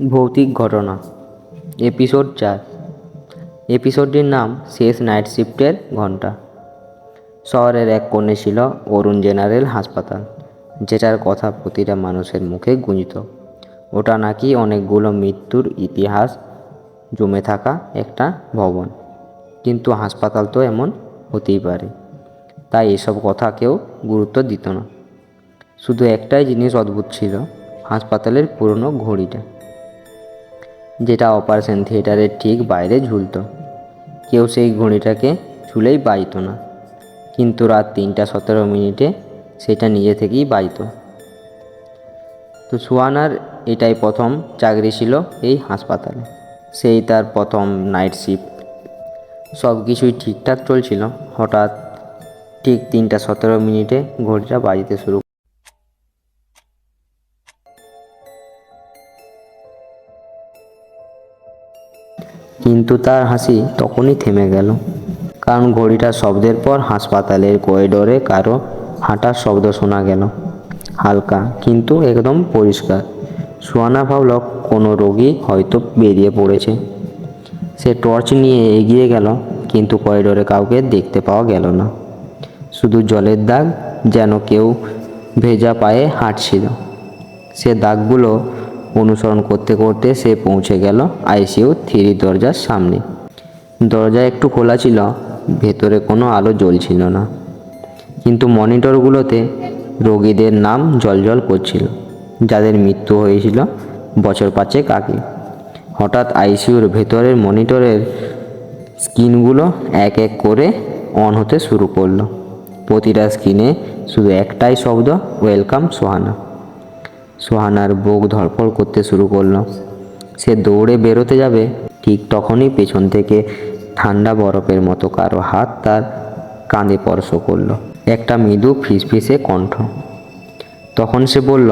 ভৌতিক ঘটনা। এপিসোড চার। এপিসোডটির নাম শেষ নাইট শিফটের ঘণ্টা। শহরের এক কোণে ছিল অরুণ জেনারেল হাসপাতাল, যেটার কথা প্রতিটা মানুষের মুখে গুঞ্জত। ওটা নাকি অনেকগুলো মৃত্যুর ইতিহাস জমে থাকা একটা ভবন। কিন্তু হাসপাতাল তো এমন হতেই পারে, তাই এসব কথা কেউ গুরুত্ব দিত না। শুধু একটাই জিনিস অদ্ভুত ছিল, হাসপাতালের পুরনো ঘড়িটা। যেটা অপারেশন থিয়েটারের ঠিক বাইরে ঝুলতো। কেউ সেই ঘড়িটাকে ছুলেই বাজতো না। কিন্তু রাত তিনটা সতেরো মিনিটে সেটা নিজে থেকেই বাজতো তো সুয়ানার এটাই প্রথম চাকরি ছিল এই হাসপাতালে। সেই তার প্রথম নাইট শিফট সব কিছুই ঠিকঠাক চলছিল। হঠাৎ ঠিক তিনটা সতেরো মিনিটে ঘড়িটা বাজতে শুরু কিন্তু তার হাসি তখনই থেমে গেল। কারণ ঘড়িটার শব্দের পর হাসপাতালের করিডোরে কারও হাঁটার শব্দ শোনা গেল। হালকা, কিন্তু একদম পরিষ্কার। সুয়ানা ভাবল কোনো রোগী হয়তো বেরিয়ে পড়েছে। সে টর্চ নিয়ে এগিয়ে গেল, কিন্তু করিডোরে কাউকে দেখতে পাওয়া গেল না। শুধু জলের দাগ যেন কেউ ভেজা পায়ে হাঁটছিল। সে দাগগুলো অনুসরণ করতে করতে সে পৌঁছে গেল আইসিইউ থ্রি দরজার সামনে। দরজা একটু খোলা ছিল, ভেতরে কোনো আলো জ্বলছিল না। কিন্তু মনিটরগুলোতে রোগীদের নাম জলজল করছিল, যাদের মৃত্যু হয়েছিল বছর পাঁচেক আগে। হঠাৎ আইসিইউর ভেতরের মনিটরের স্ক্রিনগুলো এক এক করে অন হতে শুরু করল। প্রতিটা স্ক্রিনে শুধু একটাই শব্দ, ওয়েলকাম, সোহানা। সোহানার বুক ধড়ফড় করতে শুরু করল। সে দৌড়ে বেরোতে যাবে, ঠিক তখনই পেছন থেকে ঠান্ডা বরফের মতো কারও হাত তার কাঁধে স্পর্শ করল। একটা মৃদু ফিসফিসে কণ্ঠ। তখন সে বলল